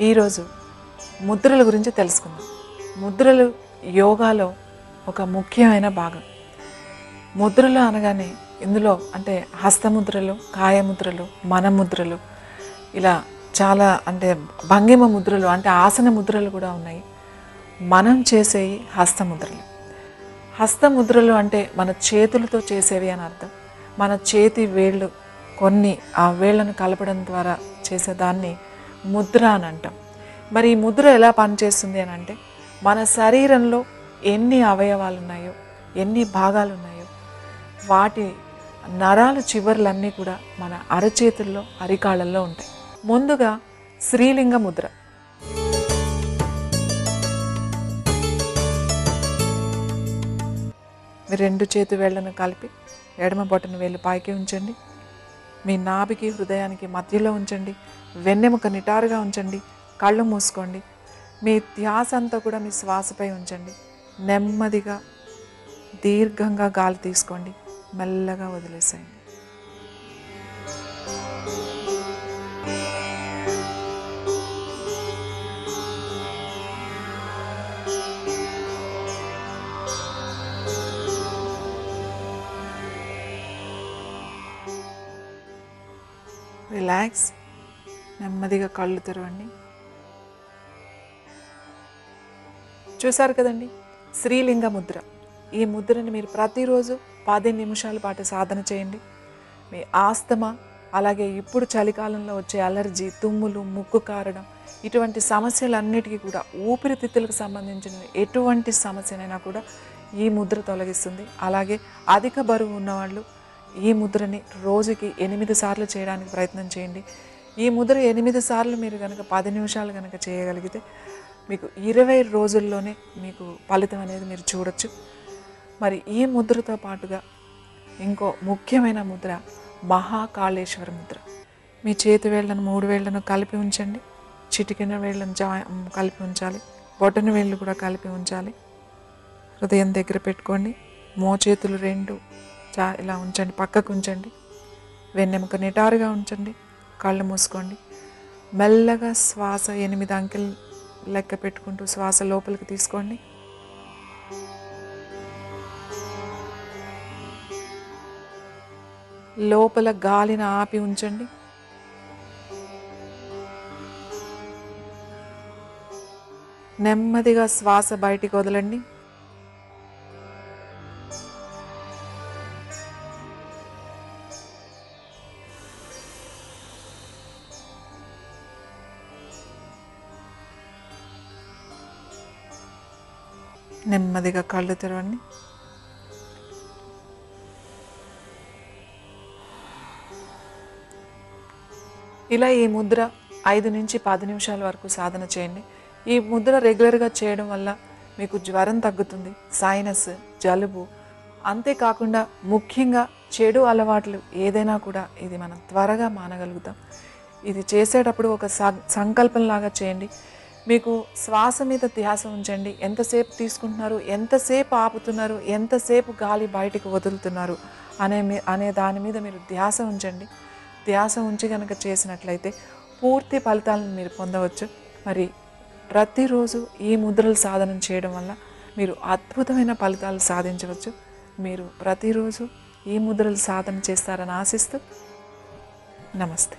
ఈరోజు ముద్రల గురించి తెలుసుకుందాం. ముద్రలు యోగాలో ఒక ముఖ్యమైన భాగం. ముద్రలు అనగానే ఇందులో అంటే హస్తముద్రలు కాయముద్రలు మనముద్రలు ఇలా చాలా అంటే భంగిమ ముద్రలు అంటే ఆసన ముద్రలు కూడా ఉన్నాయి. మనం చేసేవి హస్తముద్రలు. హస్తముద్రలు అంటే మన చేతులతో చేసేవి అని అర్థం. మన చేతి వేళ్ళు కొన్ని ఆ వేళ్ళను కలపడం ద్వారా చేసేదాన్ని ముద్ర అని అంటాం. మరి ఈ ముద్ర ఎలా పనిచేస్తుంది అని అంటే మన శరీరంలో ఎన్ని అవయవాలు ఉన్నాయో ఎన్ని భాగాలు ఉన్నాయో వాటి నరాలు చివర్లన్నీ కూడా మన అరచేతుల్లో అరికాళ్ళల్లో ఉంటాయి. ముందుగా శ్రీలింగ ముద్ర. రెండు చేతి వేళ్ళను కలిపి ఎడమ బొట్టను వేలు పైకి ఉంచండి. మీ నాభికి హృదయానికి మధ్యలో ఉంచండి. వెన్నెముక నిటారుగా ఉంచండి. కళ్ళు మూసుకోండి. మీ ధ్యాస అంతా కూడా మీ శ్వాసపై ఉంచండి. నెమ్మదిగా దీర్ఘంగా గాలి తీసుకోండి. మెల్లగా వదిలేసేయండి. రిలాక్స్ నెమ్మదిగా కళ్ళు తెరవండి. చూసారు కదండి? శ్రీలింగ ముద్ర. ఈ ముద్రని మీరు ప్రతిరోజు పది నిమిషాల పాటు సాధన చేయండి. మీ ఆస్తమా అలాగే ఇప్పుడు చలికాలంలో వచ్చే అలర్జీ తుమ్ములు ముక్కు కారడం ఇటువంటి సమస్యలన్నిటికీ కూడా ఊపిరితిత్తులకు సంబంధించిన ఎటువంటి సమస్యనైనా కూడా ఈ ముద్ర తొలగిస్తుంది. అలాగే అధిక బరువు ఉన్నవాళ్ళు ఈ ముద్రని రోజుకి ఎనిమిది సార్లు చేయడానికి ప్రయత్నం చేయండి. ఈ ముద్ర ఎనిమిది సార్లు మీరు కనుక పది నిమిషాలు కనుక చేయగలిగితే మీకు ఇరవై రోజుల్లోనే మీకు ఫలితం అనేది మీరు చూడొచ్చు. మరి ఈ ముద్రతో పాటుగా ఇంకో ముఖ్యమైన ముద్ర మహాకాళేశ్వర ముద్ర. మీ చేతి వేళ్ళను మూడు వేళ్ళను కలిపి ఉంచండి. చిటికిన వేళ్ళను జా కలిపి ఉంచాలి. బొటన వేళ్ళు కూడా కలిపి ఉంచాలి. హృదయం దగ్గర పెట్టుకోండి. మోచేతులు రెండు చా ఇలా ఉంచండి పక్కకు ఉంచండి. వెన్నెముక నిటారుగా ఉంచండి కళ్ళు మూసుకోండి. మెల్లగా శ్వాస ఎనిమిది అంకెలు లెక్క పెట్టుకుంటూ శ్వాస లోపలికి తీసుకోండి. లోపల గాలిని ఆపి ఉంచండి. నెమ్మదిగా శ్వాస బయటికి వదలండి. నెమ్మదిగా కళ్ళు తెరవండి. ఇలా ఈ ముద్ర ఐదు నుంచి పది నిమిషాల వరకు సాధన చేయండి. ఈ ముద్ర రెగ్యులర్గా చేయడం వల్ల మీకు జ్వరం తగ్గుతుంది సైనస్ జలుబు అంతేకాకుండా ముఖ్యంగా చెడు అలవాట్లు ఏదైనా కూడా ఇది మనం త్వరగా మానగలుగుతాం. ఇది చేసేటప్పుడు ఒక సం- సంకల్పంలాగా చేయండి. మీకు శ్వాస మీద ధ్యాస ఉంచండి. ఎంతసేపు తీసుకుంటున్నారు? ఎంతసేపు ఆపుతున్నారు? ఎంతసేపు గాలి బయటకు వదులుతున్నారు? అనే మీ- అనే దాని మీద మీరు ధ్యాస ఉంచండి. ధ్యాస ఉంచి కనుక చేసినట్లయితే పూర్తి ఫలితాలను మీరు పొందవచ్చు. మరి ప్రతిరోజు ఈ ముద్రలు సాధన చేయడం వల్ల మీరు అద్భుతమైన ఫలితాలు సాధించవచ్చు. మీరు ప్రతిరోజు ఈ ముద్రలు సాధన చేస్తారని ఆశిస్తూ నమస్తే.